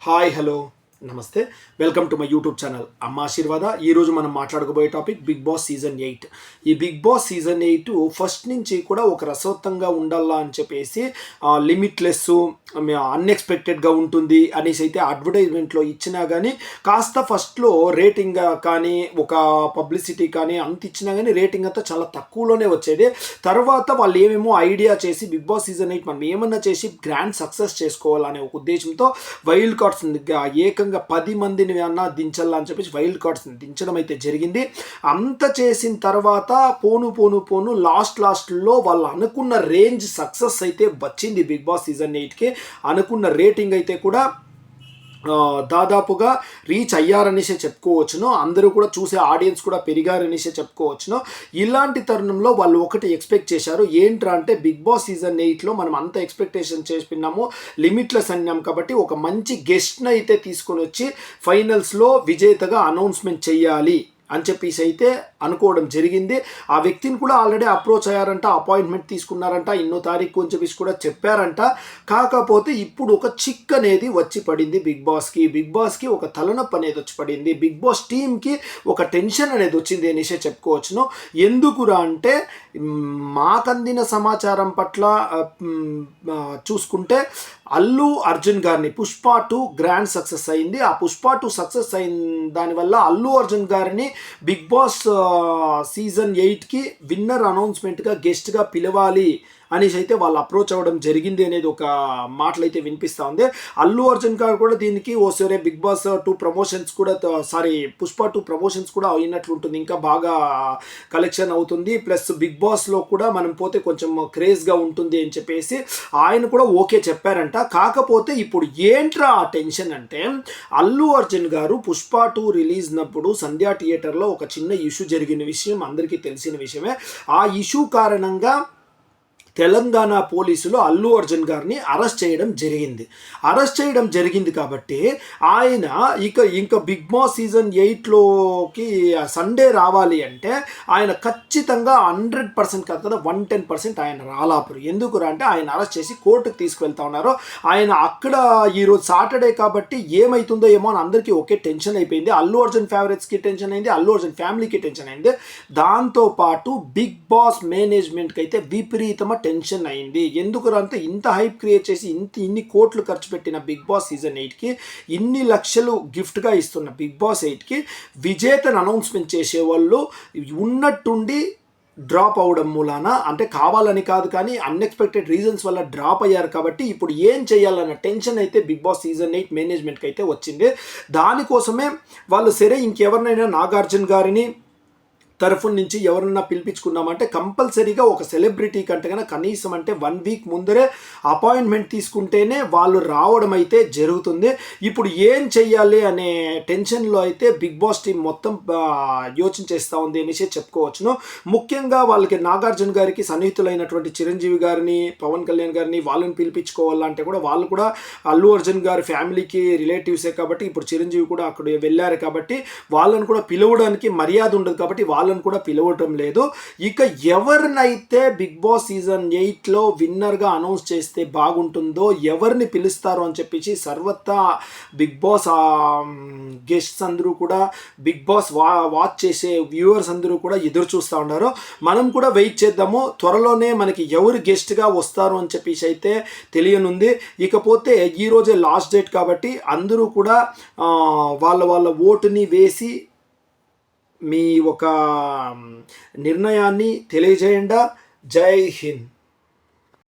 Hi, hello, నమస్తే. Welcome to my YouTube channel Amma Aashirvada ఈరోజు మనం మాట్లాడుకోబోయే topic Bigg Boss season eight ఈ Bigg Boss season eight first నుంచి కూడా ఒక రసవత్తంగా ఉండాలా అని చెప్పేసి లిమిట్లెస్ అన్ఎక్స్పెక్టెడ్గా ఉంటుంది అనేసి అయితే అడ్వర్టైజ్మెంట్లో ఇచ్చినా కానీ కాస్త ఫస్ట్లో రేటింగ్ కానీ ఒక పబ్లిసిటీ కానీ అంత ఇచ్చినా కానీ రేటింగ్ అంతా చాలా తక్కువలోనే వచ్చేది. తర్వాత వాళ్ళు ఏమేమో ఐడియా చేసి బిగ్ బాస్ సీజన్ ఎయిట్ మనం ఏమన్నా చేసి గ్రాండ్ సక్సెస్ చేసుకోవాలనే ఒక ఉద్దేశంతో వైల్డ్ కార్డ్స్ ఏకంగా పది మందిని అన్నా దించాలా అని చెప్పేసి వైల్డ్ కార్డ్స్ దించడం అయితే జరిగింది. అంత చేసిన తర్వాత పోను పోను పోను లాస్ట్ లాస్ట్లో వాళ్ళు అనుకున్న రేంజ్ సక్సెస్ అయితే వచ్చింది బిగ్ బాస్ సీజన్ ఎయిట్కి. అనుకున్న రేటింగ్ అయితే కూడా దాదాపుగా రీచ్ అయ్యారనేసే చెప్పుకోవచ్చును. అందరూ కూడా చూసే ఆడియన్స్ కూడా పెరిగారనేసే చెప్పుకోవచ్చును. ఇలాంటి తరుణంలో వాళ్ళు ఒకటి ఎక్స్పెక్ట్ చేశారు. ఏంట్రా అంటే బిగ్ బాస్ సీజన్ ఎయిట్లో మనం అంత ఎక్స్పెక్టేషన్ చేసినాము లిమిట్లెస్ అన్నాం కాబట్టి ఒక మంచి గెస్ట్ని అయితే తీసుకొని వచ్చి ఫైనల్స్లో విజేతగా అనౌన్స్మెంట్ చేయాలి. అని చెప్పేసి అయితే అనుకోవడం జరిగింది. ఆ వ్యక్తిని కూడా ఆల్రెడీ అప్రోచ్ అయ్యారంట అపాయింట్మెంట్ తీసుకున్నారంట ఇన్నో తారీఖు అని చెప్పేసి కూడా చెప్పారంట. కాకపోతే ఇప్పుడు ఒక చిక్ అనేది వచ్చి పడింది బిగ్ బాస్కి. బిగ్ బాస్కి ఒక తలనొప్పి అనేది వచ్చి పడింది. బిగ్ బాస్ టీంకి ఒక టెన్షన్ అనేది వచ్చింది అనేసే చెప్పుకోవచ్చును. ఎందుకురా అంటే మాకందిన సమాచారం పట్ల చూసుకుంటే అల్లు అర్జున్ గారిని పుష్ప టూ గ్రాండ్ సక్సెస్ అయింది. ఆ పుష్ప టూ సక్సెస్ అయిన దానివల్ల అల్లు అర్జున్ గారిని బిగ్ బాస్ సీజన్ ఎయిట్కి విన్నర్ అనౌన్స్మెంట్గా గెస్ట్గా పిలవాలి. అనేసి అయితే వాళ్ళు అప్రోచ్ అవ్వడం జరిగింది అనేది ఒక మాటలు అయితే వినిపిస్తూ ఉంది. అల్లు అర్జున్ గారు కూడా దీనికి ఓ సరే బిగ్ బాస్ టూ ప్రమోషన్స్ కూడా సారీ పుష్ప టూ ప్రమోషన్స్ కూడా అయినట్లు ఉంటుంది ఇంకా బాగా కలెక్షన్ అవుతుంది. ప్లస్ బిగ్ బాస్లో కూడా మనం పోతే కొంచెం క్రేజ్గా ఉంటుంది అని చెప్పేసి ఆయన కూడా ఓకే చెప్పారంట. కాకపోతే ఇప్పుడు ఏంట్రా ఆ టెన్షన్ అంటే అల్లు అర్జున్ గారు పుష్ప టూ రిలీజ్ నప్పుడు సంధ్యా థియేటర్లో ఒక చిన్న ఇష్యూ జరిగిన విషయం అందరికీ తెలిసిన విషయమే. ఆ ఇష్యూ కారణంగా తెలంగాణ పోలీసులు అల్లు అర్జున్ గారిని అరెస్ట్ చేయడం జరిగింది. అరెస్ట్ చేయడం జరిగింది కాబట్టి ఆయన ఇక ఇంకా బిగ్ బాస్ సీజన్ ఎయిట్లోకి సండే రావాలి అంటే ఆయన ఖచ్చితంగా హండ్రెడ్ పర్సెంట్ కదా వన్ టెన్ పర్సెంట్ ఆయన రాలాపరు. ఎందుకు అంటే ఆయన అరెస్ట్ చేసి కోర్టుకు తీసుకువెళ్తా ఉన్నారు. ఆయన అక్కడ ఈరోజు సాటర్డే కాబట్టి ఏమవుతుందో ఏమో అని అందరికీ ఒకే టెన్షన్ అయిపోయింది. అల్లు అర్జున్ ఫేవరెట్స్కి టెన్షన్ అయింది అల్లు అర్జున్ ఫ్యామిలీకి టెన్షన్ అయింది. దాంతోపాటు బిగ్ బాస్ మేనేజ్మెంట్కి అయితే విపరీతమ టెన్షన్ అయింది. ఎందుకు అంటే ఇంత హైప్ క్రియేట్ చేసి ఇంత ఇన్ని కోట్లు ఖర్చు పెట్టిన బిగ్ బాస్ సీజన్ ఎయిట్కి ఇన్ని లక్షలు గిఫ్ట్గా ఇస్తున్న బిగ్ బాస్ ఎయిట్కి విజేతను అనౌన్స్మెంట్ చేసే వాళ్ళు ఉన్నట్టుండి డ్రాప్ అవడం మూలాన అంటే కావాలని కాదు కానీ అన్ఎక్స్పెక్టెడ్ రీజన్స్ వల్ల డ్రాప్ అయ్యారు కాబట్టి ఇప్పుడు ఏం చేయాలన్న టెన్షన్ అయితే బిగ్ బాస్ సీజన్ ఎయిట్ మేనేజ్మెంట్కి అయితే వచ్చింది. దానికోసమే వాళ్ళు సరే ఇంకెవరినైనా నాగార్జున గారిని తరఫు నుంచి ఎవరన్నా పిలిపించుకున్నామంటే కంపల్సరీగా ఒక సెలబ్రిటీ కంటే కన్నా కనీసం అంటే వన్ వీక్ ముందరే అపాయింట్మెంట్ తీసుకుంటేనే వాళ్ళు రావడం అయితే జరుగుతుంది. ఇప్పుడు ఏం చెయ్యాలి అనే టెన్షన్లో అయితే బిగ్ బాస్ టీం మొత్తం యోచించేస్తూ ఉంది అనేసి చెప్పుకోవచ్చును. ముఖ్యంగా వాళ్ళకి నాగార్జున గారికి సన్నిహితులైనటువంటి చిరంజీవి గారిని పవన్ కళ్యాణ్ గారిని వాళ్ళని పిలిపించుకోవాలంటే కూడా వాళ్ళు కూడా అల్లు అర్జున్ గారి ఫ్యామిలీకి రిలేటివ్సే కాబట్టి ఇప్పుడు చిరంజీవి కూడా అక్కడ వెళ్ళారు కాబట్టి వాళ్ళని కూడా పిలవడానికి మర్యాద ఉండదు కాబట్టి వాళ్ళని కూడా పిలవటం లేదు. ఇక ఎవరినైతే బిగ్ బాస్ సీజన్ ఎయిట్లో విన్నర్గా అనౌన్స్ చేస్తే బాగుంటుందో ఎవరిని పిలుస్తారు అని చెప్పేసి సర్వత్రా బిగ్ బాస్ గెస్ట్స్ అందరూ కూడా బిగ్ బాస్ వా వాచ్ చేసే వ్యూవర్స్ అందరూ కూడా ఎదురు చూస్తూ ఉన్నారు. మనం కూడా వెయిట్ చేద్దాము. త్వరలోనే మనకి ఎవరు గెస్ట్గా వస్తారు అని చెప్పేసి అయితే తెలియనుంది. ఇకపోతే ఈరోజే లాస్ట్ డేట్ కాబట్టి అందరూ కూడా వాళ్ళ వాళ్ళ ఓటుని వేసి మీ ఒక నిర్ణయాన్ని తెలియజేయండి. జై హింద్.